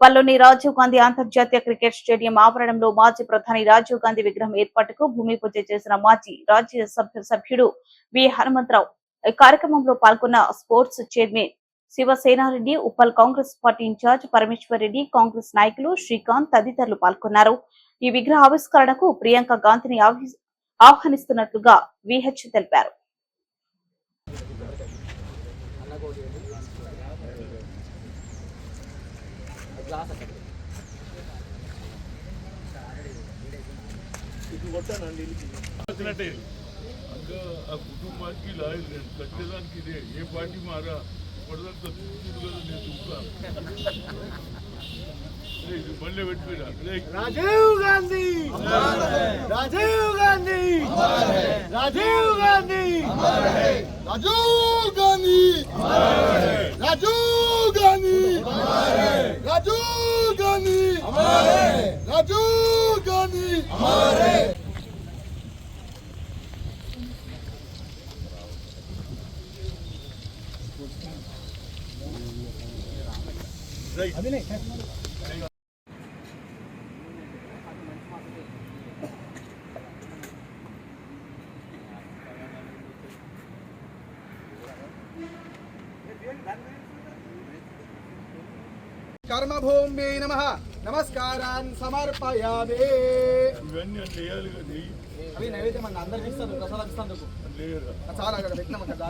ఉప్పల్లోని రాజీవ్ గాంధీ అంతర్జాతీయ cricket stadium ఆవరణంలో మాజీ ప్రధాని రాజీవ్ గాంధీ విగ్రహం ఏర్పాటుకు భూమి పూజ చేసిన మాజీ రాజ్యసభ సభ్యుడు వి. హనుమంతరావు. ఈ కార్యక్రమంలో పాల్గొన్న sports chairman Sivasenareddy Uppal Congress party incharge Parameshwar Reddy Congress నాయకులు శ్రీకాంత్ తదితరులు పాల్గొన్నారు. ఈ విగ్రహ ఆవిష్కరణకు ప్రియాంక గాంధీని ఆహ్వానిస్తున్నట్లుగా విహెచ్ తెలిపారు. వచ్చినట్టే ఇంకా ఆ కుటుంబానికి లాయర్ నేను కట్టేదానికి ఇదే ఏ పార్టీ మారా ఇప్పటిదాకా చూసుకుంటు కదా నేను చూస్తాను ఇది మళ్ళీ పెట్టిపోయినా రాజీవ్ గాంధీ రాజీవ్ గాంధీ రాజీవ్ గాంధీ రాజీవ్ గాంధీ రాజీవ్ గాంధీ राजू गांधी हमारे राजू गांधी हमारे अभी नहीं కర్మభూమ్యై నమ. నమస్కారాన్ సమర్పయామి. ఇవన్నీ వేయాలి కానీ అవి నైవేద్యం అండి. అందరికి ఇస్తాను. ప్రసాదం ఇస్తాను చాలా అక్కడ పెట్టినాం అక్కడ